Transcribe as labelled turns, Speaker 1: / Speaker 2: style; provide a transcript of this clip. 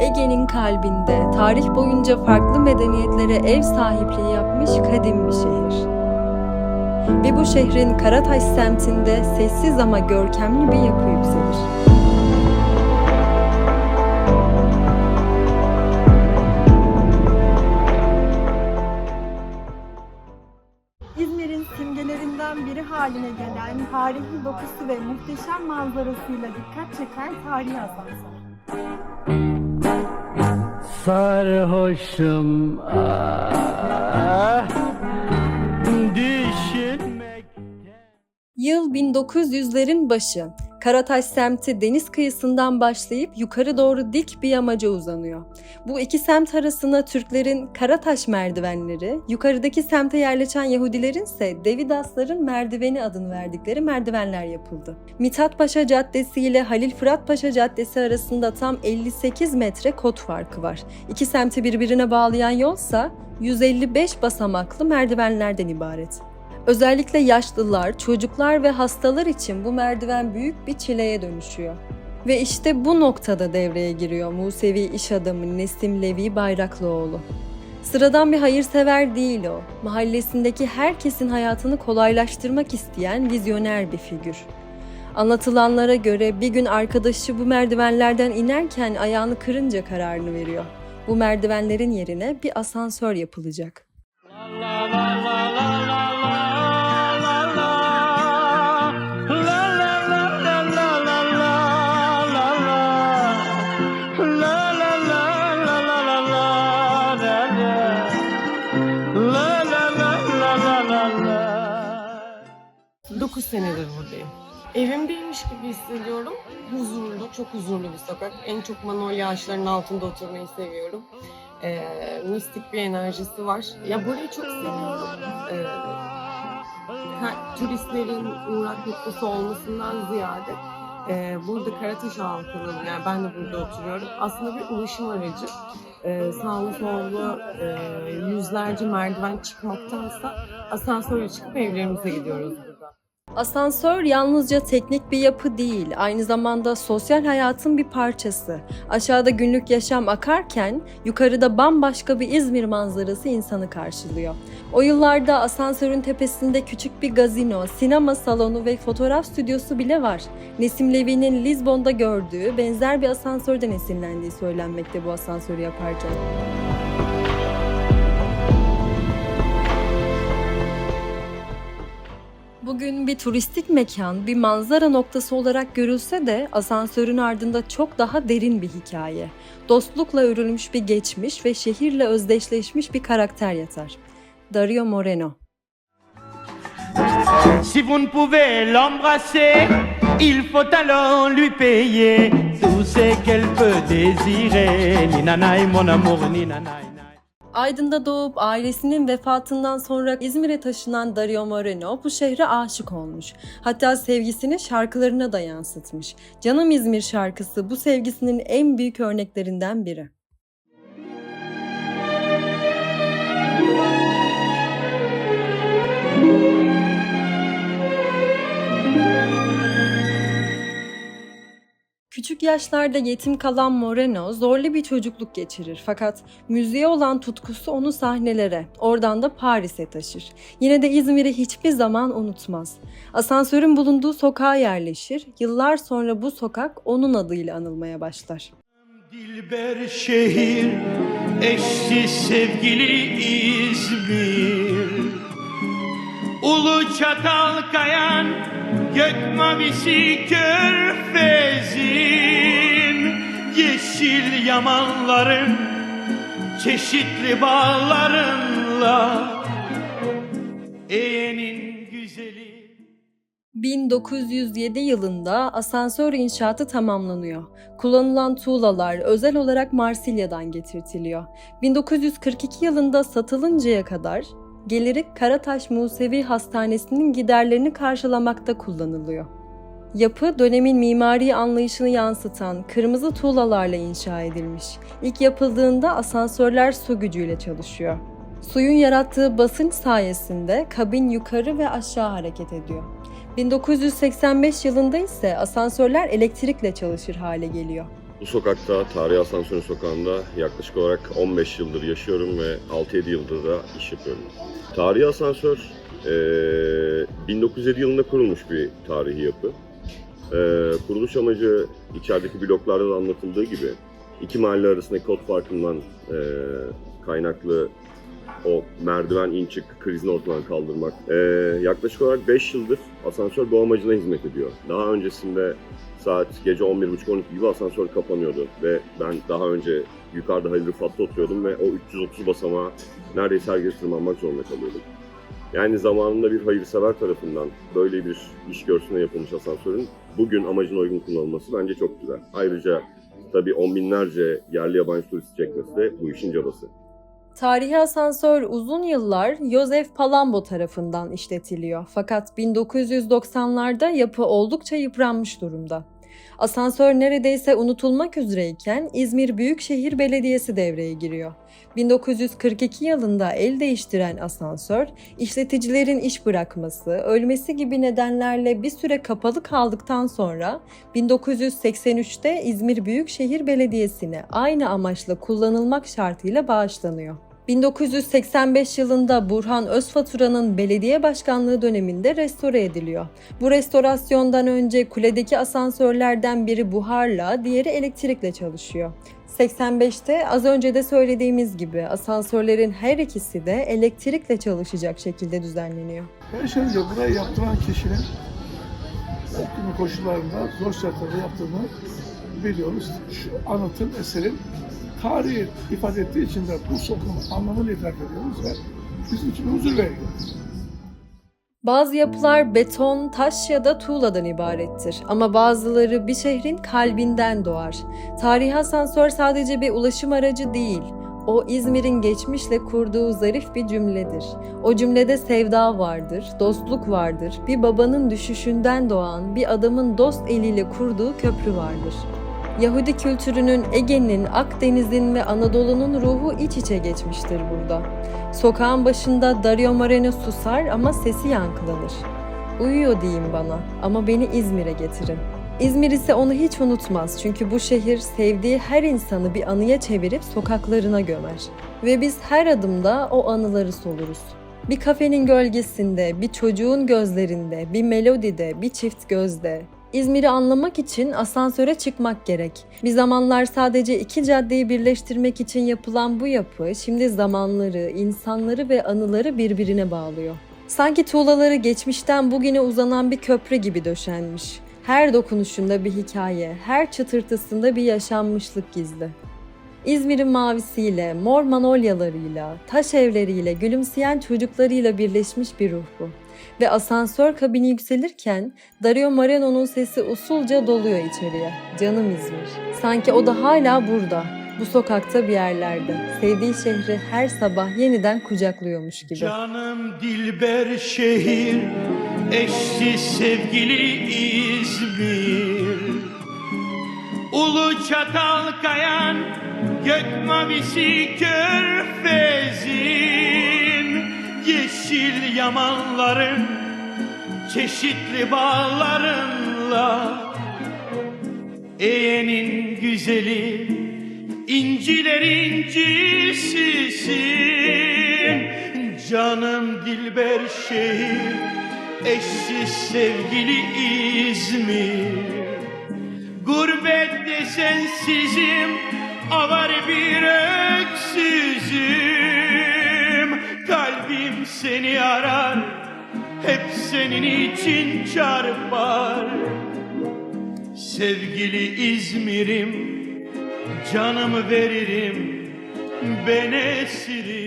Speaker 1: Ege'nin kalbinde tarih boyunca farklı medeniyetlere ev sahipliği yapmış kadim bir şehir. Ve bu şehrin Karataş semtinde sessiz ama görkemli bir yapı yükselir.
Speaker 2: İzmir'in simgelerinden biri haline gelen tarihi dokusu ve muhteşem manzarasıyla dikkat çeken tarihi asansör.
Speaker 3: Sarhoşum ah, düşünmek
Speaker 1: Yıl 1900'lerin başı. Karataş semti deniz kıyısından başlayıp yukarı doğru dik bir yamaca uzanıyor. Bu iki semt arasına Türklerin Karataş merdivenleri, yukarıdaki semte yerleşen Yahudilerin ise Devidasların merdiveni adını verdikleri merdivenler yapıldı. Mithat Paşa Caddesi ile Halil Fırat Paşa Caddesi arasında tam 58 metre kod farkı var. İki semti birbirine bağlayan yolsa 155 basamaklı merdivenlerden ibaret. Özellikle yaşlılar, çocuklar ve hastalar için bu merdiven büyük bir çileye dönüşüyor. Ve işte bu noktada devreye giriyor Musevi iş adamı Nesim Levi Bayraklıoğlu. Sıradan bir hayırsever değil o. Mahallesindeki herkesin hayatını kolaylaştırmak isteyen vizyoner bir figür. Anlatılanlara göre bir gün arkadaşı bu merdivenlerden inerken ayağını kırınca kararını veriyor. Bu merdivenlerin yerine bir asansör yapılacak.
Speaker 3: La
Speaker 4: senedir buradayım. Evimdeymiş gibi hissediyorum. Huzurlu, çok huzurlu bir sokak. En çok manolya ağaçlarının altında oturmayı seviyorum. Ee, mistik bir enerjisi var. Ya burayı çok seviyorum. Ee, ha, turistlerin uğrak noktası olmasından ziyade e, burada Karataş halkının, yani ben de burada oturuyorum. Aslında bir ulaşım aracı. Ee, sağlı sollu e, yüzlerce merdiven çıkmaktansa asansörle çıkıp evlerimize gidiyoruz.
Speaker 1: Asansör yalnızca teknik bir yapı değil, aynı zamanda sosyal hayatın bir parçası. Aşağıda günlük yaşam akarken yukarıda bambaşka bir İzmir manzarası insanı karşılıyor. O yıllarda asansörün tepesinde küçük bir gazino, sinema salonu ve fotoğraf stüdyosu bile var. Nesim Levi'nin Lizbon'da gördüğü benzer bir asansörden esinlendiği söylenmekte bu asansörü yaparken. Bugün bir turistik mekan, bir manzara noktası olarak görülse de asansörün ardında çok daha derin bir hikaye. Dostlukla örülmüş bir geçmiş ve şehirle özdeşleşmiş bir karakter yatar. Dario Moreno
Speaker 3: Si vous ne pouvez l'embrasser, il faut alors lui payer tout ce qu'elle peut désirer. Ni nanay mon amour, ni nanay. nay.
Speaker 1: Aydın'da doğup ailesinin vefatından sonra İzmir'e taşınan Dario Moreno bu şehre aşık olmuş. Hatta sevgisini şarkılarına da yansıtmış. Canım İzmir şarkısı bu sevgisinin en büyük örneklerinden biri. Küçük yaşlarda yetim kalan Moreno zorlu bir çocukluk geçirir fakat müziğe olan tutkusu onu sahnelere, oradan da Paris'e taşır. Yine de İzmir'i hiçbir zaman unutmaz. Asansörün bulunduğu sokağa yerleşir, yıllar sonra bu sokak onun adıyla anılmaya başlar.
Speaker 3: Dilber şehir, eşsiz sevgili İzmir. Ulu çatal kayan, gök mavisi körfezin. Yeşil yamanların, çeşitli bağlarınla. Eğenin güzeli.
Speaker 1: 1907 yılında asansör inşaatı tamamlanıyor. Kullanılan tuğlalar özel olarak Marsilya'dan getirtiliyor. 1942 yılında satılıncaya kadar geliri Karataş Musevi Hastanesi'nin giderlerini karşılamakta kullanılıyor. Yapı dönemin mimari anlayışını yansıtan kırmızı tuğlalarla inşa edilmiş. İlk yapıldığında asansörler su gücüyle çalışıyor. Suyun yarattığı basınç sayesinde kabin yukarı ve aşağı hareket ediyor. 1985 yılında ise asansörler elektrikle çalışır hale geliyor.
Speaker 5: Bu sokakta, Tarihi Asansörü Sokağı'nda yaklaşık olarak 15 yıldır yaşıyorum ve 6-7 yıldır da iş yapıyorum. Tarihi Asansör eee, 1907 yılında kurulmuş bir tarihi yapı. Eee, kuruluş amacı içerideki bloklarda da anlatıldığı gibi iki mahalle arasındaki kod farkından eee, kaynaklı o merdiven in çık krizini ortadan kaldırmak. Eee, yaklaşık olarak 5 yıldır asansör bu amacına hizmet ediyor. Daha öncesinde saat gece 11.30-12 gibi asansör kapanıyordu ve ben daha önce yukarıda Halil Rıfat'ta oturuyordum ve o 330 basamağı neredeyse her gece tırmanmak zorunda kalıyordum. Yani zamanında bir hayırsever tarafından böyle bir iş görsüne yapılmış asansörün bugün amacına uygun kullanılması bence çok güzel. Ayrıca tabii on binlerce yerli yabancı turist çekmesi de bu işin cabası.
Speaker 1: Tarihi asansör uzun yıllar Joseph Palambo tarafından işletiliyor. Fakat 1990'larda yapı oldukça yıpranmış durumda. Asansör neredeyse unutulmak üzereyken İzmir Büyükşehir Belediyesi devreye giriyor. 1942 yılında el değiştiren asansör, işleticilerin iş bırakması, ölmesi gibi nedenlerle bir süre kapalı kaldıktan sonra 1983'te İzmir Büyükşehir Belediyesi'ne aynı amaçla kullanılmak şartıyla bağışlanıyor. 1985 yılında Burhan Özfatura'nın belediye başkanlığı döneminde restore ediliyor. Bu restorasyondan önce kuledeki asansörlerden biri buharla, diğeri elektrikle çalışıyor. 85'te az önce de söylediğimiz gibi asansörlerin her ikisi de elektrikle çalışacak şekilde düzenleniyor.
Speaker 6: Her şeyden önce burayı yaptıran kişinin optimum koşullarında zor şartlarda yaptığını biliyoruz. Şu anlatım eserin tarihi ifade ettiği için de bu sokağın anlamını idrak ediyoruz ve bizim için huzur veriyor.
Speaker 1: Bazı yapılar beton, taş ya da tuğladan ibarettir ama bazıları bir şehrin kalbinden doğar. Tarihi asansör sadece bir ulaşım aracı değil, o İzmir'in geçmişle kurduğu zarif bir cümledir. O cümlede sevda vardır, dostluk vardır, bir babanın düşüşünden doğan bir adamın dost eliyle kurduğu köprü vardır. Yahudi kültürünün, Ege'nin, Akdeniz'in ve Anadolu'nun ruhu iç içe geçmiştir burada. Sokağın başında Dario Moreno susar ama sesi yankılanır. Uyuyor diyeyim bana ama beni İzmir'e getirin. İzmir ise onu hiç unutmaz çünkü bu şehir sevdiği her insanı bir anıya çevirip sokaklarına gömer. Ve biz her adımda o anıları soluruz. Bir kafenin gölgesinde, bir çocuğun gözlerinde, bir melodide, bir çift gözde, İzmir'i anlamak için asansöre çıkmak gerek. Bir zamanlar sadece iki caddeyi birleştirmek için yapılan bu yapı şimdi zamanları, insanları ve anıları birbirine bağlıyor. Sanki tuğlaları geçmişten bugüne uzanan bir köprü gibi döşenmiş. Her dokunuşunda bir hikaye, her çıtırtısında bir yaşanmışlık gizli. İzmir'in mavisiyle, mor manolyalarıyla, taş evleriyle, gülümseyen çocuklarıyla birleşmiş bir ruh bu. Ve asansör kabini yükselirken Dario Moreno'nun sesi usulca doluyor içeriye. Canım İzmir. Sanki o da hala burada, bu sokakta bir yerlerde. Sevdiği şehri her sabah yeniden kucaklıyormuş gibi.
Speaker 3: Canım Dilber şehir, eşsiz sevgili İzmir. Ulu çatal kayan, gök mavisi körfezin. Yamanların, çeşitli bağlarınla. Eğenin güzeli, inciler incisisin Canım Dilber şehir Eşsiz sevgili İzmir Gurbette sensizim Avar bir öksüzüm seni arar Hep senin için çarpar. Sevgili İzmir'im Canımı veririm ben esirim